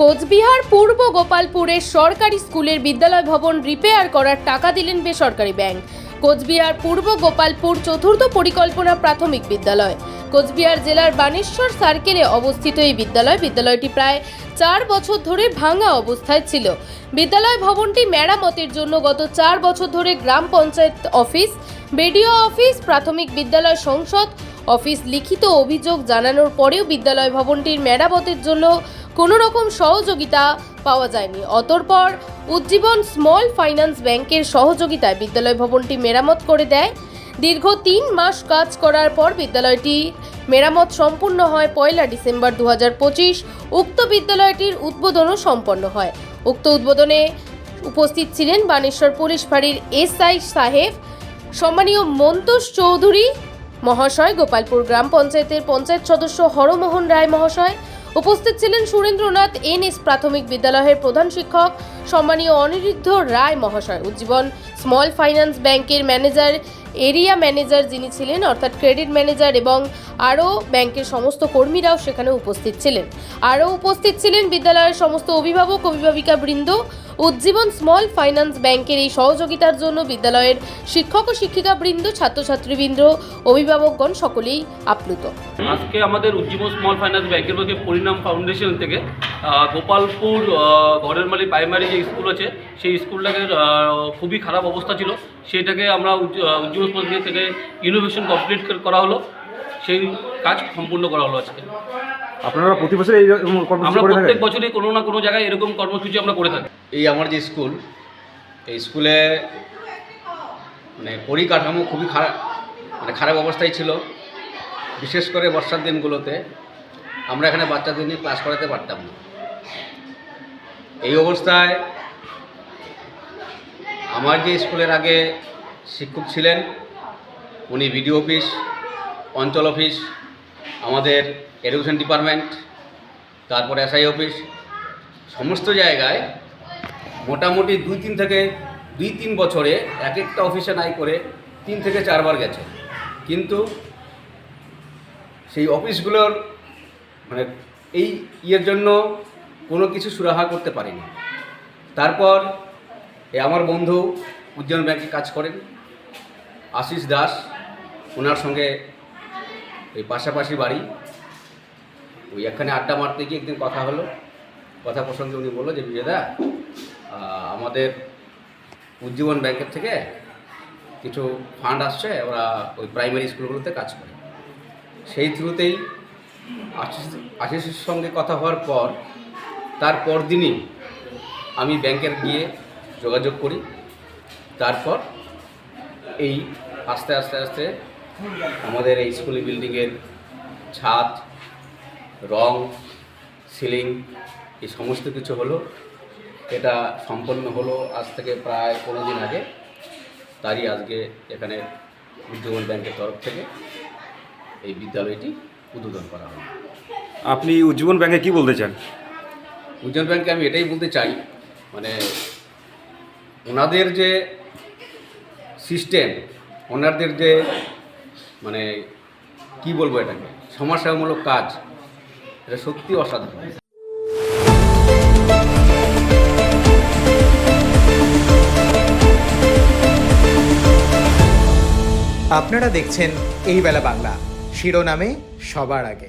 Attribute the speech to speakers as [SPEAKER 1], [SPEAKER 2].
[SPEAKER 1] কোচবিহার পূর্ব গোপালপুরের সরকারি স্কুলের বিদ্যালয় ভবন রিপেয়ার করার টাকা দিলেন বেসরকারি ব্যাংক। কোচবিহার পূর্ব গোপালপুর চতুর্থ পরিকল্পনা প্রাথমিক বিদ্যালয়। কোচবিহার জেলার বানেশ্বর সার্কেলে অবস্থিত এই বিদ্যালয় বিদ্যালয়টি প্রায় চার বছর ধরে ভাঙা অবস্থায় ছিল। বিদ্যালয় ভবনটি মেরামতের জন্য গত চার বছর ধরে গ্রাম পঞ্চায়েত অফিস, বিডিও অফিস, প্রাথমিক বিদ্যালয় সংসদ অফিস লিখিত অভিযোগ জানানোর পরেও বিদ্যালয় ভবনটির মেরামতের জন্য কোনো রকম সহযোগিতা পাওয়া যায়নি। অতঃপর উজ্জীবন স্মল ফাইন্যান্স ব্যাংকের সহযোগিতায় বিদ্যালয় ভবনটি মেরামত করে দেয়। দীর্ঘ তিন মাস কাজ করার পর বিদ্যালয়টি মেরামত সম্পূর্ণ হয় পয়লা ডিসেম্বর দু হাজার পঁচিশ। উক্ত বিদ্যালয়টির উদ্বোধনও সম্পন্ন হয়। উক্ত উদ্বোধনে উপস্থিত ছিলেন বানেশ্বর পুলিশ ফাঁড়ির এসআই সাহেব, সম্মানীয় মন্তোষ চৌধুরী, মহাশয় গোপালপুর গ্রাম পঞ্চায়েতের পঞ্চায়েত সদস্য হরমোহন রায় মহাশয় উপস্থিত ছিলেন সুরেন্দ্রনাথ এন এস প্রাথমিক বিদ্যালয়ের প্রধান শিক্ষক সম্মানীয় অনিরুদ্ধ রায় মহাশয়। উজ্জীবন স্মল ফাইন্যান্স ব্যাংকের ম্যানেজার, এরিয়া ম্যানেজার যিনি ছিলেন, অর্থাৎ ক্রেডিট ম্যানেজার এবং আরও ব্যাংকের সমস্ত কর্মীরাও সেখানে উপস্থিত ছিলেন। আরও উপস্থিত ছিলেন বিদ্যালয়ের সমস্ত অভিভাবক, অভিভাবিকা বৃন্দ। উজ্জীবন স্মল ফাইন্যান্স ব্যাংকের এই সহযোগিতার জন্য বিদ্যালয়ের শিক্ষক ও শিক্ষিকা বৃন্দ, ছাত্রছাত্রীবৃন্দ, অভিভাবকগণ সকলেই আপ্লুত।
[SPEAKER 2] আজকে আমাদের উজ্জীবন স্মল ফাইন্যান্স ব্যাংকের পরিণাম ফাউন্ডেশন থেকে গোপালপুর আহ, ঘরের মালি প্রাইমারি যে স্কুল আছে সেই স্কুলটাকে খুবই খারাপ অবস্থা ছিল। সেটাকে আমরা উজ্জ্বল থেকে ইনোভেশন কমপ্লিট করা হলো। সেই কাজ সম্পূর্ণ করা হলো আজকে।
[SPEAKER 3] আপনারা প্রতি বছর এই
[SPEAKER 2] আমরা প্রত্যেক বছরই কোনো না কোনো জায়গায় এরকম কর্মসূচি আমরা করে থাকি।
[SPEAKER 4] এই আমার যে স্কুল এই স্কুলে মানে পরিকাঠামো খুবই খারাপ মানে খারাপ অবস্থায় ছিল। বিশেষ করে বর্ষার দিনগুলোতে আমরা এখানে বাচ্চাদের নিয়ে ক্লাস করাতে পারতাম না। এই অবস্থায় আমার যে স্কুলের আগে শিক্ষক ছিলেন, উনি বিডিও অফিস, অঞ্চল অফিস, আমাদের এডুকেশন ডিপার্টমেন্ট, তারপরে এসআই অফিস, সমস্ত জায়গায় মোটামুটি দুই তিন থেকে দুই তিন বছরে এক একটা অফিসে নাই করে তিন থেকে চারবার গেছে। কিন্তু সেই অফিসগুলোর মানে এই ইয়ের জন্য কোনো কিছু সুরাহা করতে পারিনি। তারপর এ আমার বন্ধু উজ্জ্বল ব্যাংকে কাজ করেন। আশিস দাস, ওনার সঙ্গে এই পাশাপাশি বাড়ি। ওই এখানে আড্ডা মারতে গিয়ে একদিন কথা হলো। কথা প্রসঙ্গে উনি বলল যে বিজয়দা আমাদের উজ্জীবন ব্যাংকের থেকে কিছু ফান্ড আসছে, ওরা ওই প্রাইমারি স্কুলগুলোতে কাজ করে। সেই থ্রুতেই আশিস, আশিসের সঙ্গে কথা হওয়ার পর তার পরদিনই আমি ব্যাংকের গিয়ে যোগাযোগ করি। তারপর এই আস্তে আস্তে আস্তে আমাদের এই স্কুল বিল্ডিংয়ের ছাদ, রং, সিলিং, এই সমস্ত কিছু হলো। এটা সম্পন্ন হলো আজ থেকে প্রায় পনেরো দিন আগে। তারই আজকে এখানে উদ্যোগন ব্যাংকের তরফ থেকে এই বিদ্যালয়টি উদ্বোধন করা হলো।
[SPEAKER 3] আপনি উজ্জীবন ব্যাংকে কি বলতে চান?
[SPEAKER 4] উজ্জ্বল ব্যাংকে আমি এটাই বলতে চাই মানে ওনাদের যে সিস্টেম, ওনাদের যে মানে কি বলব এটাকে, সমাজসেবামূলক কাজ, এটা সত্যি অসাধারণ।
[SPEAKER 5] আপনারা দেখছেন এই বেলা বাংলা, শিরোনামে সবার আগে।